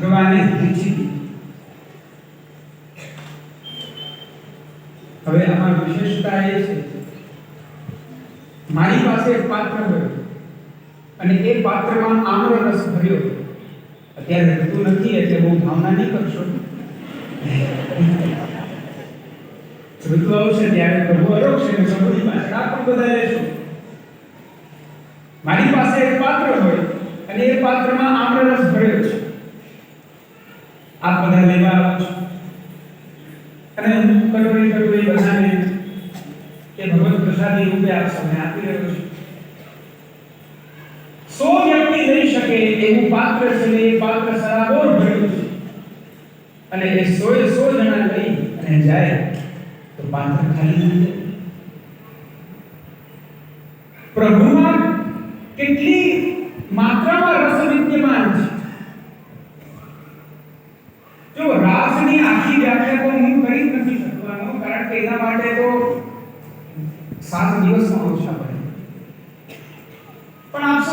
ભગવાને વહેંચી દીધી હવે આમાં વિશેષતા એ છે, મારી પાસે એક પાત્ર હોય અને એ પાત્રમાં આમરો રસ ભર્યો. અત્યારે ઋતુ નથી એટલે બહુ ભાવના નહીં કરશો. ઋતુ આવશે ત્યારે પ્રભુ અરોગશે અને પ્રભુની પાસે આ પણ બધા રહેશું. મારી પાસે એક પાત્ર હોય અને એ પાત્રમાં આમરો રસ ભર્યો. બધા લેવા આવો છો. અને કટોરી કટોરી બધાને એ ભગવત પ્રસાદી રૂપે આપ સૌને આપી રહ્યો છું. સો વ્યક્તિ લઈ શકે એવું પાત્ર છે ને એ પાત્ર સરાબોર ભર્યું છે. અને એ સો સો જણા લઈ અને જાય તો પાત્ર ખાલી થઈ જાય. પ્રભુમાં કેટલી માત્રામાં રસ વિદ્યમાન છે જો રાસની આખી વ્યાખ્યા તો હું કરી નથી શકવાનો, કારણ કે એના માટે તો સાત દિવસમાં ઓછા પડે. પણ આપ